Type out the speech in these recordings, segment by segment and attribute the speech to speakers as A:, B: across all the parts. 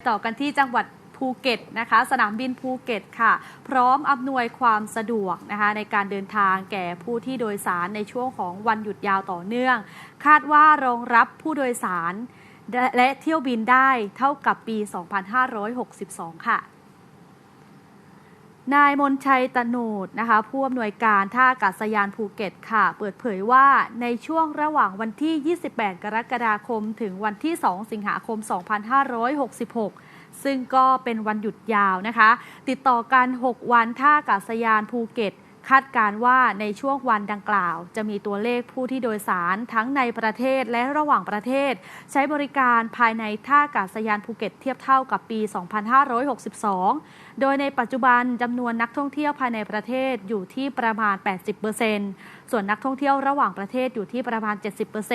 A: ต่อกันที่จังหวัดภูเก็ตนะคะสนามบินภูเก็ตค่ะ พร้อมอำนวยความสะดวกนะคะในการเดินทางแก่ผู้ที่โดยสารในช่วงของวันหยุดยาวต่อเนื่อง คาดว่ารองรับผู้โดยสารและเที่ยวบินได้เท่ากับปี 2562 ค่ะ นายมนชัยตนูดนะคะผู้อำนวยการท่าอากาศยานภูเก็ตค่ะ เปิดเผยว่าในช่วงระหว่างวันที่ 28 กรกฎาคม ถึงวันที่ 2 สิงหาคม 2566 ซึ่งก็เป็นวันหยุดยาวนะคะ ติดต่อกัน 6 วันท่าอากาศยานภูเก็ต คาดการว่าในช่วงวันดังกล่าว จะมีตัวเลขผู้ที่โดยสารทั้งในประเทศและระหว่างประเทศ ใช้บริการภายในท่าอากาศยานภูเก็ตเทียบเท่ากับปี 2562 โดยในปัจจุบันจำนวนนักท่องเที่ยวภายในประเทศอยู่ที่ประมาณ 80%ส่วนนักท่องเที่ยวระหว่างประเทศอยู่ที่ประมาณ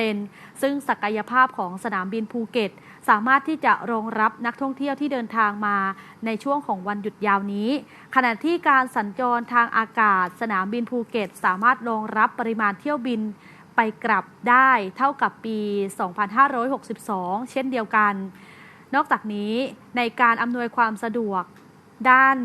A: 70%ซึ่งศักยภาพของสนามบินภูเก็ต สามารถที่จะรองรับนักท่องเที่ยวที่เดินทางมา ในช่วงของวันหยุดยาวนี้ ขณะที่การสัญจรทางอากาศสนามบินภูเก็ต สามารถรองรับปริมาณเที่ยวบินไปกลับได้เท่ากับปี 2562 เช่นเดียวกัน นอกจากนี้ในการอำนวยความสะดวก ด้าน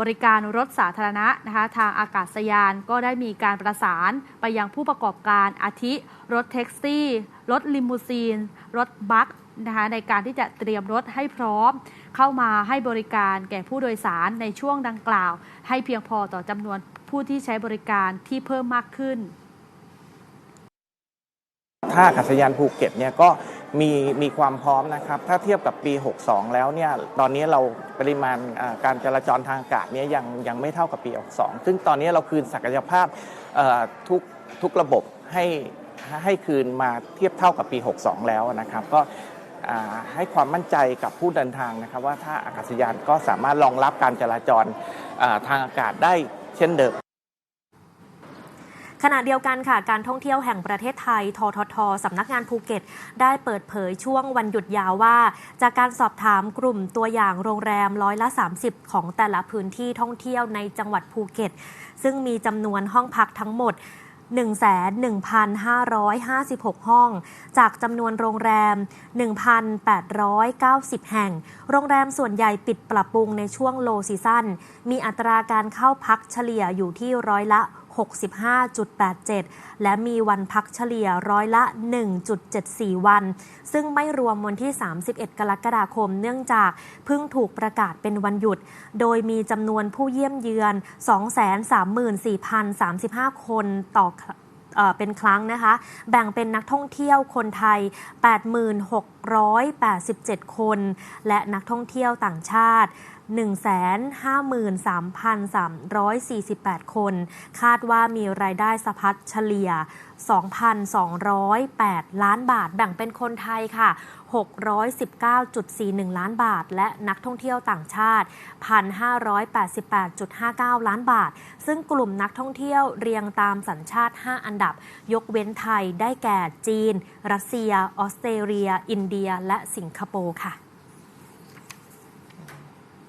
A: บริการรถสาธารณะนะคะทางอากาศยานก็ได้มีการประสานไปยังผู้ประกอบการอาทิรถแท็กซี่ รถลิมูซีน รถบัสนะคะในการที่จะเตรียมรถให้พร้อม เข้ามาให้บริการแก่ผู้โดยสารในช่วงดังกล่าว ให้เพียงพอต่อจำนวนผู้ที่ใช้บริการที่เพิ่มมากขึ้น
B: ท่าอากาศยานภูเก็ตเนี่ยก็ มีมีความพร้อมนะครับ ถ้าเทียบกับปี 62 แล้วเนี่ยตอนนี้เราปริมาณการจราจรทางอากาศเนี่ยยังยังไม่เท่ากับปี 62 ซึ่งตอนนี้เราคืนศักยภาพทุกทุกระบบให้ให้คืนมาเทียบเท่ากับปี 62 แล้วนะครับ ก็ให้ความมั่นใจกับผู้เดินทางนะครับ ว่าท่าอากาศยานก็สามารถรองรับการจราจรทางอากาศได้เช่นเดิม
C: ขณะเดียวกันค่ะ การท่องเที่ยวแห่งประเทศไทย ทททสำนักงานภูเก็ต ได้เปิดเผยช่วงวันหยุดยาวว่า จากการสอบถามกลุ่มตัวอย่างโรงแรมร้อยละ 30 ของแต่ละพื้นที่ท่องเที่ยวในจังหวัดภูเก็ต ซึ่งมีจำนวนห้องพักทั้งหมด11,556 ห้อง จากจำนวนโรงแรม 1,890 แห่ง โรงแรมส่วนใหญ่ปิดปรับปรุงในช่วงโลซีซั่น มีอัตราการเข้าพักเฉลี่ยอยู่ที่ร้อยละ 65.87 และมีวันพักเฉลี่ยร้อยละ 1.74 วัน ซึ่งไม่รวมวันที่ 31 กรกฎาคมเนื่องจากเพิ่งถูกประกาศเป็นวันหยุด โดยมีจำนวนผู้เยี่ยมเยือน 234,035 คนต่อเป็นครั้งนะคะ แบ่งเป็นนักท่องเที่ยวคนไทย 687 คน และนักท่องเที่ยวต่างชาติ 153,348 คน คาดว่ามีรายได้สะพัดเฉลี่ย 2,208 ล้านบาท แบ่งเป็นคนไทยค่ะ 619.41 ล้านบาท และนักท่องเที่ยวต่างชาติ 1,588.59 ล้านบาท ซึ่งกลุ่มนักท่องเที่ยวเรียงตามสัญชาติ 5 อันดับ ยกเว้นไทยได้แก่จีน รัสเซีย ออสเตรเลีย อินเดเดียและสิงคโปร์ค่ะ